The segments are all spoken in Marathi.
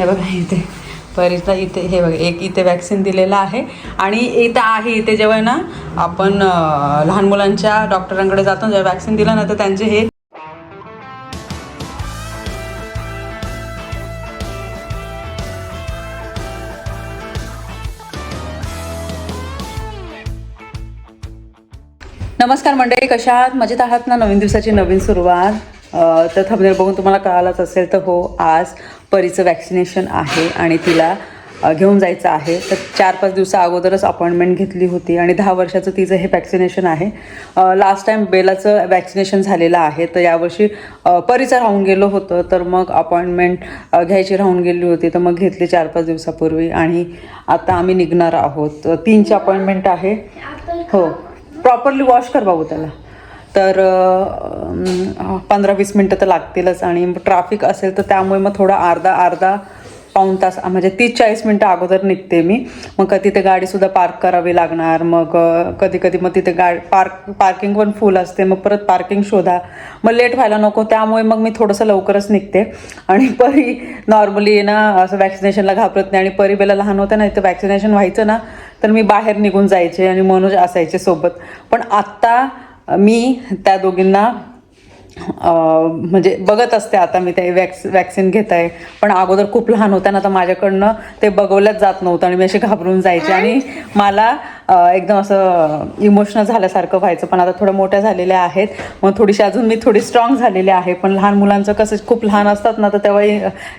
हे बघा इथे. परीला इथे हे बघा एक इथे वॅक्सिन दिलेलं आहे. आणि इथं आहे इथे जेव्हा ना आपण लहान मुलांच्या डॉक्टरांकडे जातो जेव्हा वॅक्सिन दिलं ना तर त्यांचे हे नमस्कार मंडळी कशा आहात? मजेत आहात ना? नवीन दिवसाची नवीन सुरुवात. तर थंबनेल बघून तुम्हाला कळालंच असेल तर हो आज परीचं वॅक्सिनेशन आहे आणि तिला घेऊन जायचं आहे. तर चार पाच दिवसा अगोदरच अपॉइंटमेंट घेतली होती आणि दहा वर्षाचं तिचं हे वॅक्सिनेशन आहे. लास्ट टाईम बेलाचं वॅक्सिनेशन झालेलं आहे. तर यावर्षी परीचं राहून गेलो होतं. तर मग अपॉइंटमेंट घ्यायची राहून गेली होती. तर मग घेतली चार पाच दिवसापूर्वी आणि आता आम्ही निघणार आहोत. तीनची अपॉइंटमेंट आहे. हो. प्रॉपरली वॉश कर बाबू त्याला. तर पंधरा वीस मिनटं तर लागतीलच आणि ट्राफिक असेल तर त्यामुळे मग थोडा अर्धा अर्धा पाऊण तास म्हणजे तीस चाळीस मिनटं अगोदर निघते मी. मग कधी तिथे गाडीसुद्धा पार्क करावी लागणार मग कधी कधी मग तिथे गा पार्क पार्किंग पण फुल असते मग परत पार्किंग शोधा. मग लेट व्हायला नको त्यामुळे मग मी थोडंसं लवकरच निघते. आणि परी नॉर्मली ना असं वॅक्सिनेशनला घाबरत नाही आणि परी बेला लहान होतं ना इथं वॅक्सिनेशन व्हायचं ना तर मी बाहेर निघून जायचे आणि मनोज असायचे सोबत. पण आत्ता मी त्या दोघींना म्हणजे बघत असते आता मी ते वॅक्स वॅक्सिन घेत आहे पण अगोदर खूप लहान होत्या ना तर माझ्याकडनं ते बघवलंच जात नव्हतं आणि मी असे घाबरून जायचे. आणि मला एकदम असं इमोशनल झाल्यासारखं व्हायचं. पण आता थोड्या मोठ्या झालेल्या आहेत. मग थोडीशी अजून मी थोडी स्ट्रॉंग झालेली आहे. पण लहान मुलांचं कसं खूप लहान असतात ना तर तेव्हा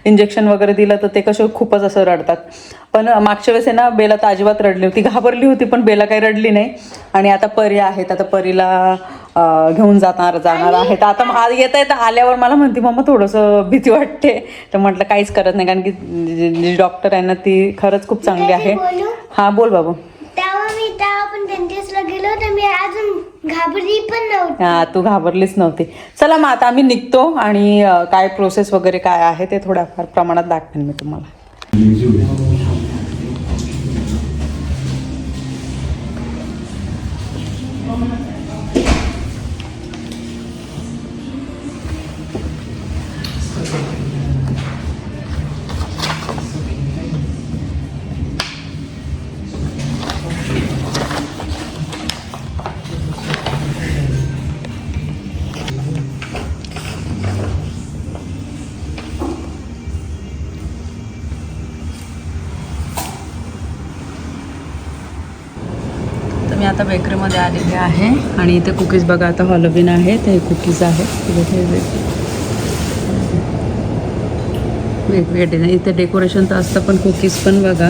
इंजेक्शन वगैरे दिलं तर ते कसं खूपच असं रडतात. पण मागच्या वेळेस आहे ना बेला तर अजिबात रडली होती घाबरली होती पण बेला काही रडली नाही. आणि आता परी आहेत. आता परीला घेऊन जाणार जाणार आहे तर आता आज येत आहे तर आल्यावर मला म्हणते मम्मा थोडंसं भीती वाटते. तर म्हटलं काहीच करत नाही. कारण की जी- डॉक्टर आहे ना ती खरंच खूप चांगली आहे? हां बोल बाबू. हा तू घाबरलीच नव्हती. चला मग आता आम्ही निघतो आणि काय प्रोसेस वगैरे काय आहे ते थोड्याफार प्रमाणात दाखवेन मी तुम्हाला. मी आता बेकरीमध्ये आलेले आहे आणि इथे कुकीज बघा आता हॉलोबिन आहे ते कुकीज आहेत. वेग- वेगवेगळे डिझाईन इथे डेकोरेशन तर असतं पण कुकीज पण बघा.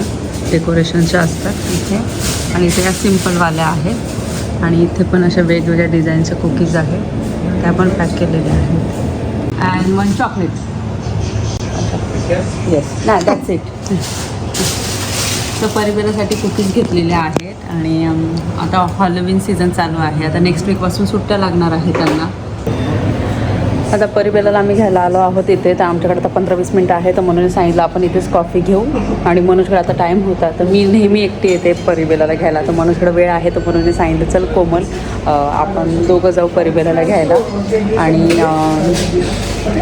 डेकोरेशनच्या असतात इथे. आणि इथे या सिम्पलवाल्या आहेत. आणि इथे पण अशा वेगवेगळ्या डिझाईनच्या कुकीज आहेत. त्या पण पॅक केलेल्या आहेत. अँड वन चॉकलेट्स येस नाही दॅट्स इट तर परिवारासाठी कुकीज घेतलेल्या आहेत आणि आता हॉलोविन सीझन चालू आहे. आता नेक्स्ट वीकपासून सुट्ट्या लागणार आहे त्यांना. आता परिबेलाला आम्ही घ्यायला आलो आहोत इथे. तर आमच्याकडे आता पंधरा वीस मिनटं आहे तर मनोज सांगितलं आपण इथेच कॉफी घेऊ. आणि मनोजकडे आता टाईम होता. तर मी नेहमी एकटी येते परिबेलाला घ्यायला. तर मनोजकडे वेळ आहे. तर म्हणून सांगितलं चल कोमल आपण दोघं जाऊ परिबेलाला घ्यायला. आणि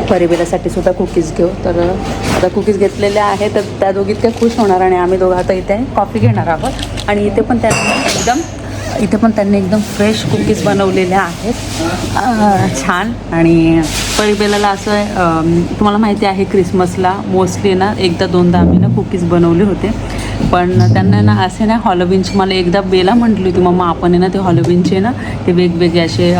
परिबेलासाठी सुद्धा कुकीज घेऊ. तर आता कुकीज घेतलेल्या आहेत तर त्या दोघी इतक्या खुश होणार आणि आम्ही दोघं आता इथे कॉफी घेणार आहोत. आणि इथे पण त्यांनी एकदम इथे पण त्यांनी एकदम फ्रेश कुकीज बनवलेल्या आहेत. छान. आणि परिबेलाला असं आहे, तुम्हाला माहिती आहे क्रिसमसला मोस्टली ना एकदा दोनदा आम्ही ना कुकीज बनवले होते. पण त्यांना ना असे ना हॉलोबीनची मला एकदा बेला म्हटली होती मम्मा आपण आहे ना ते हॉलोबीनचे ना ते वेगवेगळे असे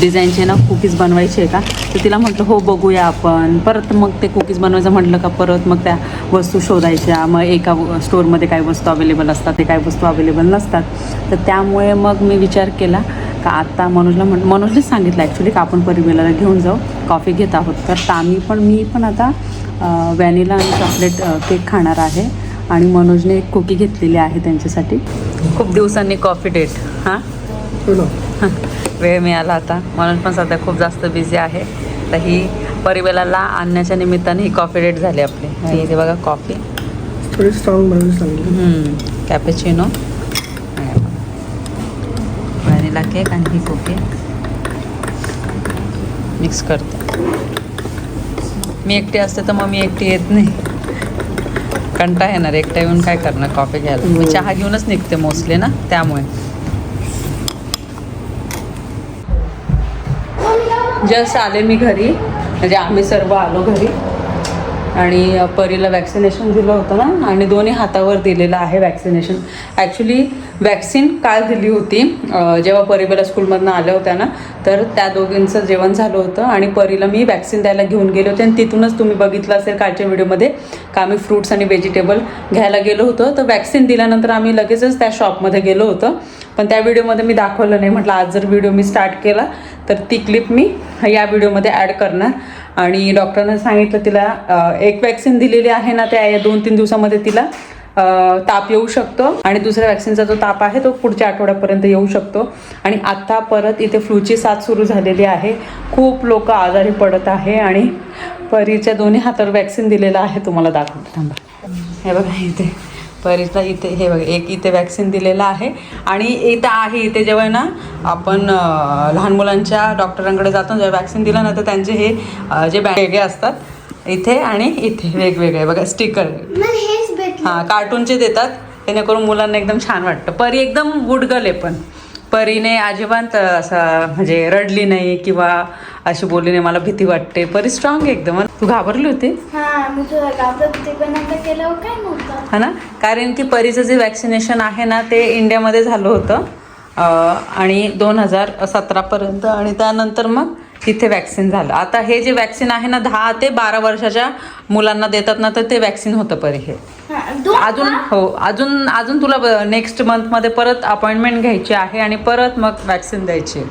डिझाईनचे ना कुकीज बनवायचे आहे का? तर तिला म्हटलं हो बघूया आपण. परत मग ते कुकीज बनवायचं म्हटलं का परत मग त्या वस्तू शोधायच्या. मग एका स्टोरमध्ये स्टोअरमध्ये वस्तू अवेलेबल असतात ते काही वस्तू अवेलेबल नसतात. तर त्यामुळे मग मी विचार केला का आता मनोजला म्हण मनोजनेच सांगितलं ॲक्च्युली का आपण परिवेलाला घेऊन जाऊ कॉफी घेत आहोत. तर आम्ही पण मी पण आता व्हॅनिला आणि चॉकलेट केक खाणार आहे. आणि मनोजने एक कुकी घेतलेली आहे त्यांच्यासाठी. खूप दिवसांनी कॉफी डेट हां? वेळ मिळाला आता. म्हणून पण सध्या खूप जास्त बिझी आहे. तर ही परिवेलाला आणण्याच्या निमित्ताने ही कॉफी डेट झाली आपली. आणि इथे बघा कॉफी थोडी स्ट्रॉंग बनवून कॅपेचिनो व्हॅनिला केक आणि ही कुकी. मिक्स करते. मी एकटी असते तर मग मी एकटी येत नाही. कंटाळा येणार एकटा येऊन काय करणार कॉफी घ्यायला? मी चहा घेऊनच निघते मोस्टली ना त्यामुळे. जस्ट आले मी घरी. म्हणजे आम्ही सर्व आलो घरी. आणि परीला वॅक्सिनेशन दिलं होतं ना आणि दोन्ही हातावर दिलेलं आहे वॅक्सिनेशन ॲक्च्युली वॅक्सिन काल दिली होती. जेव्हा परीबेला स्कूलमधनं आल्या होत्या ना तर त्या दोघींचं जेवण झालं होतं आणि परीला मी वॅक्सिन द्यायला घेऊन गेले होते. आणि तिथूनच तुम्ही बघितलं असेल कालच्या व्हिडिओमध्ये का आम्ही फ्रूट्स आणि व्हेजिटेबल घ्यायला गेलो होतो. तर वॅक्सिन दिल्यानंतर आम्ही लगेचच त्या शॉपमध्ये गेलो होतो. पण त्या व्हिडिओमध्ये मी दाखवलं नाही. म्हटलं आज जर व्हिडिओ मी स्टार्ट केला तर ती क्लिप मी या व्हिडिओमध्ये ॲड करणार. आणि डॉक्टरनं सांगितलं तिला एक वॅक्सिन दिलेली आहे ना त्या या दोन तीन दिवसामध्ये तिला ताप येऊ शकतो आणि दुसऱ्या वॅक्सिनचा जो ताप आहे तो पुढच्या आठवड्यापर्यंत येऊ शकतो. आणि आत्ता परत इथे फ्लूची साथ सुरू झालेली आहे. खूप लोक आजारी पडत आहे आणि परीच्या दोन्ही हातावर वॅक्सिन दिलेलं आहे. तुम्हाला दाखवतो. थांबा. हे बघा इथे. परीचा इथे हे बघा एक इथे वॅक्सिन दिलेलं आहे. आणि इथं आहे इथे जेव्हा ना आपण लहान मुलांच्या डॉक्टरांकडे जातो जेव्हा वॅक्सिन दिलं ना तर त्यांचे हे जे बॅग वेगळे असतात इथे आणि इथे वेगवेगळे. बघा स्टिकर हां कार्टूनचे देतात. जेणेकरून मुलांना एकदम छान वाटतं. परी एकदम गुडगल आहे पण. परीने अजिबात असं म्हणजे रडली नाही किंवा अशी बोलली नाही मला भीती वाटते. परी स्ट्रॉंग आहे एकदम. तू घाबरली होती? हा हा ना? कारण की परीचं जे वॅक्सिनेशन आहे ना ते इंडियामध्ये झालं होतं. आणि दोन हजार सतरापर्यंत आणि त्यानंतर मग तिथे वॅक्सिन झालं. आता हे जे वॅक्सिन आहे ना दहा ते बारा वर्षाच्या मुलांना देतात ना तर ते वॅक्सिन होतं परी हे. अजून हो अजून अजून तुला नेक्स्ट मंथमध्ये परत अपॉइंटमेंट घ्यायची आहे आणि परत मग वॅक्सिन द्यायची.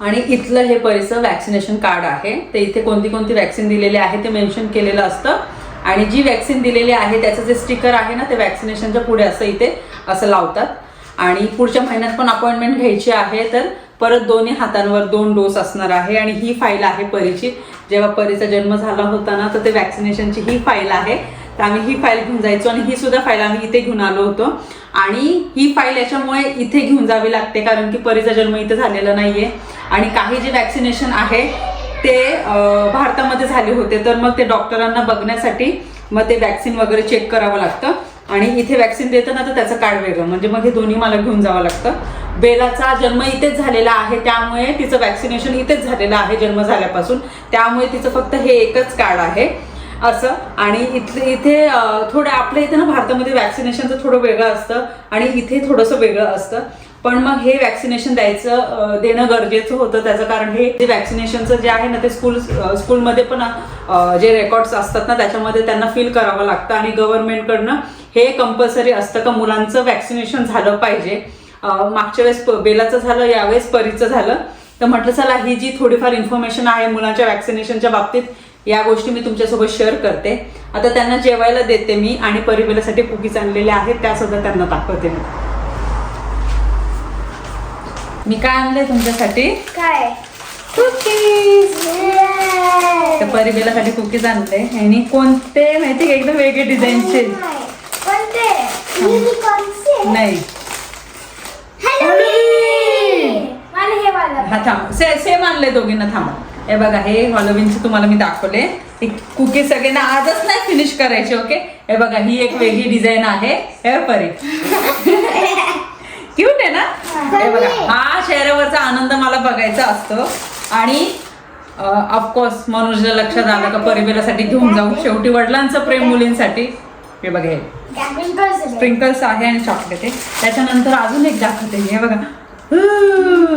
आणि इथलं हे परीचं वॅक्सिनेशन कार्ड आहे. ते इथे कोणती कोणती वॅक्सिन दिलेली आहे ते मेन्शन केलेलं असतं. आणि जी वॅक्सिन दिलेली आहे त्याचं जे स्टिकर आहे ना ते वॅक्सिनेशनच्या पुढे असं इथे असं लावतात. आणि पुढच्या महिन्यात पण अपॉइंटमेंट घ्यायची आहे तर परत दोन्ही हातांवर दोन डोस असणार आहे आणि ही फाईल आहे परीची जेव्हा परीचा जन्म झाला होता ना तर ते वॅक्सिनेशनची ही फाईल आहे. तर आम्ही ही फाईल घेऊन जायचो आणि ही सुद्धा फाईल आम्ही इथे घेऊन आलो होतो. आणि ही फाईल याच्यामुळे इथे घेऊन जावी लागते कारण की परीचा जन्म इथे झालेला नाहीये. आणि काही जे वॅक्सिनेशन आहे ते भारतामध्ये झाले होते. तर मग ते डॉक्टरांना बघण्यासाठी मग ते वॅक्सिन वगैरे चेक करावं लागतं. आणि इथे वॅक्सिन देतं ना तर त्याचं कार्ड वेगळं. म्हणजे मग हे दोन्ही मला घेऊन जावं लागतं. बेलाचा जन्म इथेच झालेला आहे त्यामुळे तिचं वॅक्सिनेशन इथेच झालेलं आहे जन्म झाल्यापासून. त्यामुळे तिचं फक्त हे एकच कार्ड आहे. असं. आणि इथले इथे थोडं आपल्या इथे ना भारतामध्ये वॅक्सिनेशनचं थोडं वेगळं असतं आणि इथे थोडंसं वेगळं असतं. पण मग हे वॅक्सिनेशन द्यायचं देणं गरजेचं होतं. त्याचं कारण हे जे वॅक्सिनेशनचं जे आहे ना ते स्कूल स्कूलमध्ये पण जे रेकॉर्ड्स असतात ना त्याच्यामध्ये त्यांना फील करावं लागतं. आणि गव्हर्नमेंटकडनं हे कंपल्सरी असतं का मुलांचं वॅक्सिनेशन झालं पाहिजे? मागच्या वेळेस बेलाचं झालं यावेळेस परीचं झालं. तर म्हटलं चला ही जी थोडीफार इन्फॉर्मेशन आहे मुलांच्या वॅक्सिनेशनच्या बाबतीत या गोष्टी मी तुमच्यासोबत शेअर करते. आता त्यांना जेवायला देते मी आणि परिबेलासाठी कुकीज आणलेल्या आहेत त्या सुद्धा त्यांना दाखवते मी. मी काय आणलंय तुमच्यासाठी? काय? कुकीज! तर परिबेलासाठी कुकीज आणले आणि कोणते माहिती एकदम वेगळे डिझाईनचे नाही. हे वाला थांब. से सेम आणले दोघींना थांबा. हे बघा हे हॉलोविनचे तुम्हाला मी दाखवले. कुकीज सगळ्यांना आजच नाही फिनिश करायचे ओके हे बघा ही एक वेगळी डिझाईन आहे. हे परी. क्यूट आहे ना? हे बघा हा चेहऱ्यावरचा आनंद मला बघायचा असतो. आणि ऑफकोर्स मनोजला लक्षात आलं का परिबेलासाठी घेऊन जाऊ. शेवटी वडिलांचं प्रेम मुलींसाठी. हे बघा हे स्प्रिंकल्स आहे आणि चॉकलेट आहे. त्याच्यानंतर अजून एक दाखवते हे बघा.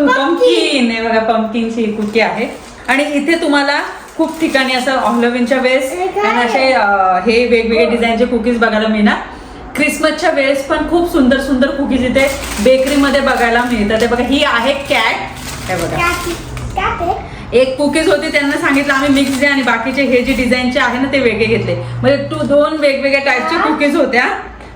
पंपकिन हे बघा पंपकिनची कुकी आहे. आणि इथे तुम्हाला खूप ठिकाणी असं ऑलविनच्या वेळेस आणि असे हे वेगवेगळे डिझाईनचे कुकीज बघायला मिळणार. क्रिसमसच्या वेळेस पण खूप सुंदर सुंदर कुकीज इथे बेकरीमध्ये बघायला मिळतात. हे बघा ही आहे कॅट हे बघा. एक कुकीज होती त्यांना सांगितलं आम्ही मिक्स द्या आणि बाकीचे हे जे डिझाईनचे आहे ना ते वेगळे घेतले. म्हणजे टू दोन वेगवेगळ्या टाईपचे कुकीज होत्या.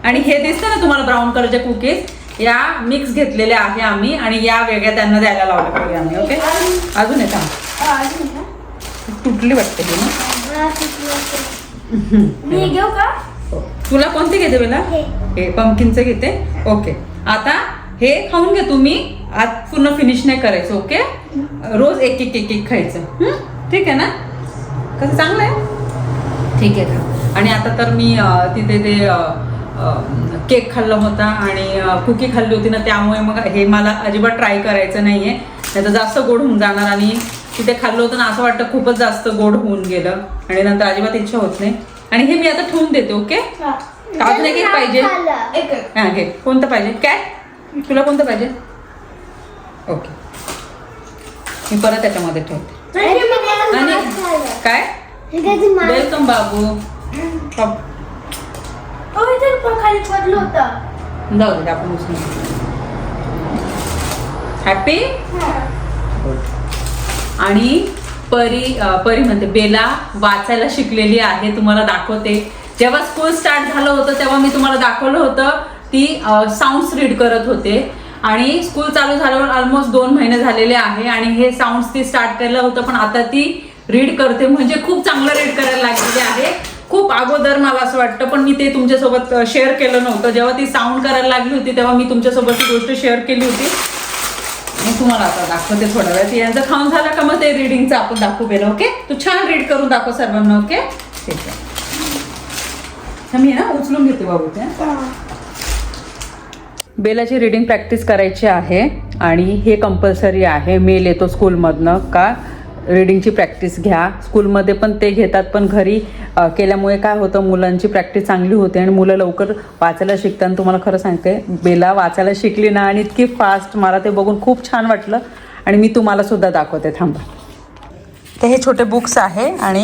आणि हे दिसतं ना तुम्हाला ब्राऊन कलरच्या कुकीज या मिक्स घेतलेल्या आहे आम्ही आणि या वेगळ्या त्यांना द्यायला लावल्या पाहिजे आम्ही ओके अजून एक तुटली वाटते ही ना का? तुला कोणते घेते बेला? हे. हे पंकिनचं घेते. ओके आता हे खाऊन घे तुम्ही. आज पूर्ण फिनिश नाही करायचं ओके रोज एक एक एक एक खायचं. हं? ठीक आहे ना? कसं चांगलं आहे ठीक आहे. का आणि आता तर मी तिथे ते केक खाल्ला होता आणि कुकी खाल्ली होती ना त्यामुळे मग हे मला अजिबात ट्राय करायचं नाहीये. नाही तर जास्त गोड होऊन जाणार आणि तिथे खाल्लं होतं ना असं वाटतं खूपच जास्त गोड होऊन गेलं. आणि नंतर अजिबात इच्छा होत नाही. आणि हे मी आता ठेवून देते ओके अजून एक एक पाहिजे. हा कोणतं पाहिजे? काय? तुला कोणतं पाहिजे? ओके. मी परत त्याच्यामध्ये ठेवते. आणि. काय? वेलकम बाबू. जाऊ दे आपण उचलून हॅपी आणि परी परी म्हणते बेला वाचायला शिकलेली आहे तुम्हाला दाखवते. जेव्हा स्कूल स्टार्ट झालं होतं तेव्हा मी तुम्हाला दाखवलं होतं ती साऊंड्स रीड करत होते. आणि स्कूल चालू झाल्यावर ऑलमोस्ट दोन महिने झालेले आहे आणि हे साऊंड्स ती स्टार्ट केलं होतं पण आता ती रीड करते. म्हणजे खूप चांगलं रीड करायला लागलेली आहे. खूप अगोदर मला असं वाटतं पण मी ते तुमच्यासोबत शेअर केलं नव्हतं. जेव्हा ती साऊंड करायला लागली होती तेव्हा मी तुमच्यासोबत ती गोष्ट शेअर केली होती. मी तुम्हाला आता दाखवते थोडा वेळ. यांचं खाऊन झालं का मग ते रिडिंगचं आपण दाखवू गेलं ओके तू छान रीड करून दाखव सर्वांना ओके ठीक आहे. मी ना उचलून घेते बाबू ते. बेलाची रिडिंग प्रॅक्टिस करायची आहे आणि हे कंपल्सरी आहे. मेल येतो स्कूलमधनं का? रिडिंगची प्रॅक्टिस घ्या. स्कूलमध्ये पण ते घेतात पण घरी केल्यामुळे काय होतं? मुलांची प्रॅक्टिस चांगली होते आणि मुलं लवकर वाचायला शिकतात. तुम्हाला खरं सांगते बेला वाचायला शिकली ना आणि इतकी फास्ट मला ते बघून खूप छान वाटलं. आणि मी तुम्हाला सुद्धा दाखवते. थांबा. तर हे छोटे बुक्स आहे आणि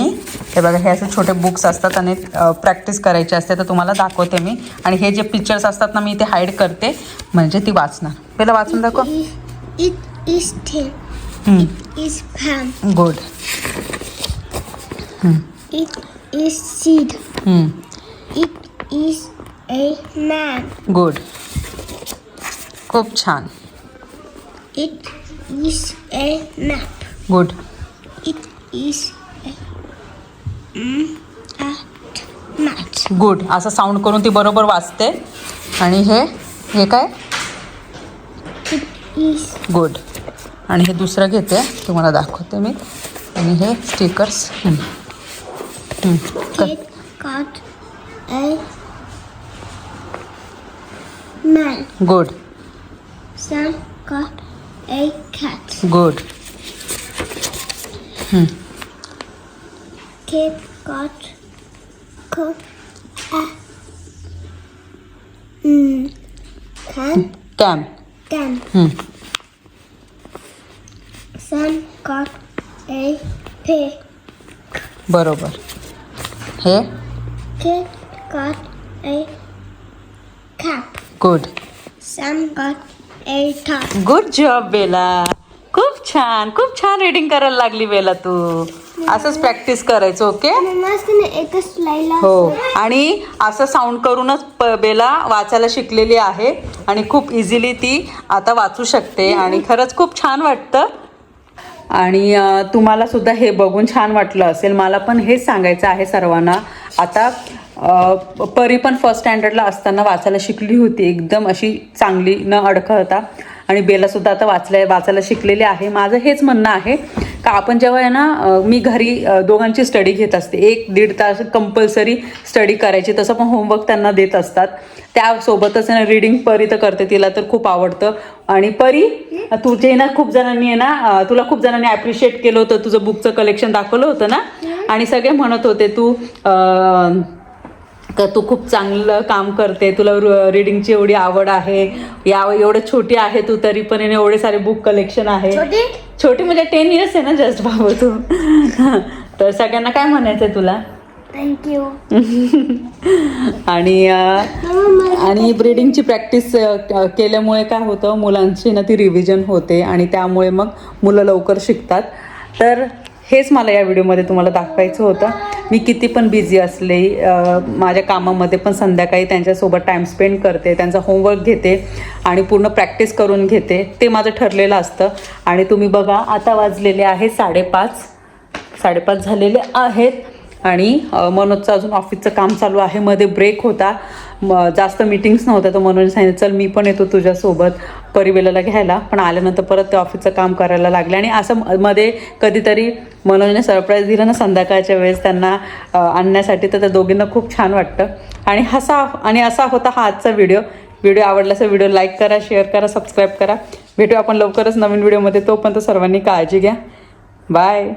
हे बघा हे असे छोटे बुक्स असतात आणि प्रॅक्टिस करायची असते. तर तुम्हाला दाखवते मी. आणि हे जे पिक्चर्स असतात ना मी इथे हाईड करते. म्हणजे ती वाचणार. पहिलं वाचून दाखव. Good It is seed. It is a man. Good खूप छान. It is a map. Good Is a mm. Good असं साऊंड करून ती बरोबर वाचते आणि हे हे काय? गुड आणि हे दुसरं घेते. तुम्हाला दाखवते मी. आणि हे stickers. Good. Good Kid got co- a mm, can cam can. Sam got a pig. बरोबर हे Kid got a cap. Good Sam got a top. Good job Bella खूप छान खूप छान रीडिंग करायला लागली बेला तू असंच प्रॅक्टिस करायचं ओके हो. आणि असं साऊंड करूनच बेला वाचायला शिकलेली आहे आणि खूप इझिली ती आता वाचू शकते आणि खरंच खूप छान वाटतं. आणि तुम्हाला सुद्धा हे बघून छान वाटलं असेल. मला पण हेच सांगायचं आहे सर्वांना. आता परी पण फर्स्ट स्टँडर्डला असताना वाचायला शिकली होती. एकदम अशी चांगली न अडखळता. आणि बेलासुद्धा आता वाचल्या वाचायला शिकलेली आहे. माझं हेच म्हणणं आहे. का आपण जेव्हा आहे ना मी घरी दोघांची स्टडी घेत असते. एक दीड तास कंपल्सरी स्टडी करायची तसं पण होमवर्क त्यांना देत असतात. त्यासोबतच आहे ना रिडिंग परी तर करते तिला तर खूप आवडतं. आणि परी तुझे ना खूप जणांनी आहे ना तुला खूप जणांनी ॲप्रिशिएट केलं होतं तुझं बुकचं कलेक्शन दाखवलं होतं ना? आणि सगळे म्हणत होते तू का तू खूप चांगलं काम करते तुला रिडिंगची एवढी आवड आहे या एवढं छोटी आहे तू तरी पण एवढे सारे बुक कलेक्शन आहे. छोटी? म्हणजे टेन इयर्स आहे ना जस्ट बाबू तू. तर सगळ्यांना काय म्हणायचं आहे तुला थँक्यू आणि आणि ब्रिडिंगची प्रॅक्टिस केल्यामुळे काय होतं मुलांची ना ती रिव्हिजन होते आणि त्यामुळे मग मुलं लवकर शिकतात. तर हेच मला या व्हिडिओमध्ये तुम्हाला दाखवायचं होतं. मी किती पण बिझी असले माझ्या कामामध्ये पण संध्याकाळी त्यांच्यासोबत टाईम स्पेंड करते त्यांचा होमवर्क घेते आणि पूर्ण प्रॅक्टिस करून घेते ते माझं ठरलेलं असतं. आणि तुम्ही बघा आता वाजलेले आहे साडेपाच साडेपाच झालेले आहेत. आणि मनोजचं अजून ऑफिसचं काम चालू आहे. मध्ये ब्रेक होता. म जास्त मीटिंग्स नव्हत्या तर मनोज सांगितलं चल मी पण येतो तुझ्यासोबत परिवेलाला घ्यायला. पण आल्यानंतर परत ते ऑफिसचं काम करायला लागले. आणि असं म- मध्ये कधीतरी मनोजने सरप्राईज दिलं ना संध्याकाळच्या वेळेस त्यांना आणण्यासाठी तर त्या दोघींना खूप छान वाटतं. आणि हसा आणि असा होता हा आजचा व्हिडिओ. व्हिडिओ आवडला असेल व्हिडिओ लाईक करा शेअर करा सबस्क्राईब करा. भेटू आपण लवकरच नवीन व्हिडिओमध्ये. तोपर्यंत सर्वांनी काळजी घ्या. बाय.